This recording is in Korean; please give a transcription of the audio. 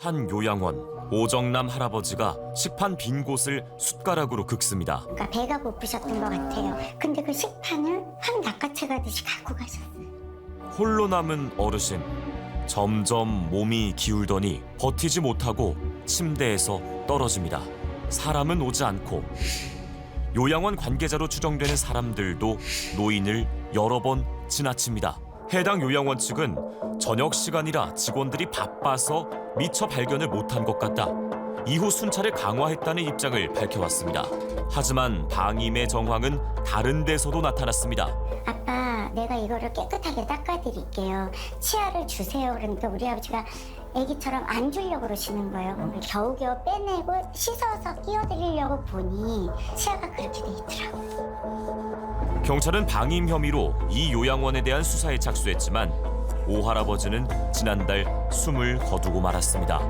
한 요양원 오정남 할아버지가 식판 빈 곳을 숟가락으로 긁습니다. 그러니까 배가 고프셨던 것 같아요. 근데 그 식판을 확 낚아채가듯이 갖고 가셨어요. 홀로 남은 어르신 점점 몸이 기울더니 버티지 못하고 침대에서 떨어집니다. 사람은 오지 않고 요양원 관계자로 추정되는 사람들도 노인을 여러 번 지나칩니다. 해당 요양원 측은 저녁 시간이라 직원들이 바빠서 미처 발견을 못한 것 같다. 이후 순찰을 강화했다는 입장을 밝혀왔습니다. 하지만 방임의 정황은 다른 데서도 나타났습니다. 아빠, 내가 이거를 깨끗하게 닦아드릴게요. 치아를 주세요. 그러니까 우리 아버지가 애기처럼 안 주려고 그러시는 거예요. 겨우겨우 빼내고 씻어서 끼워드리려고 보니 치아가 그렇게 돼 있더라고요. 경찰은 방임 혐의로 이 요양원에 대한 수사에 착수했지만 오 할아버지는 지난달 숨을 거두고 말았습니다.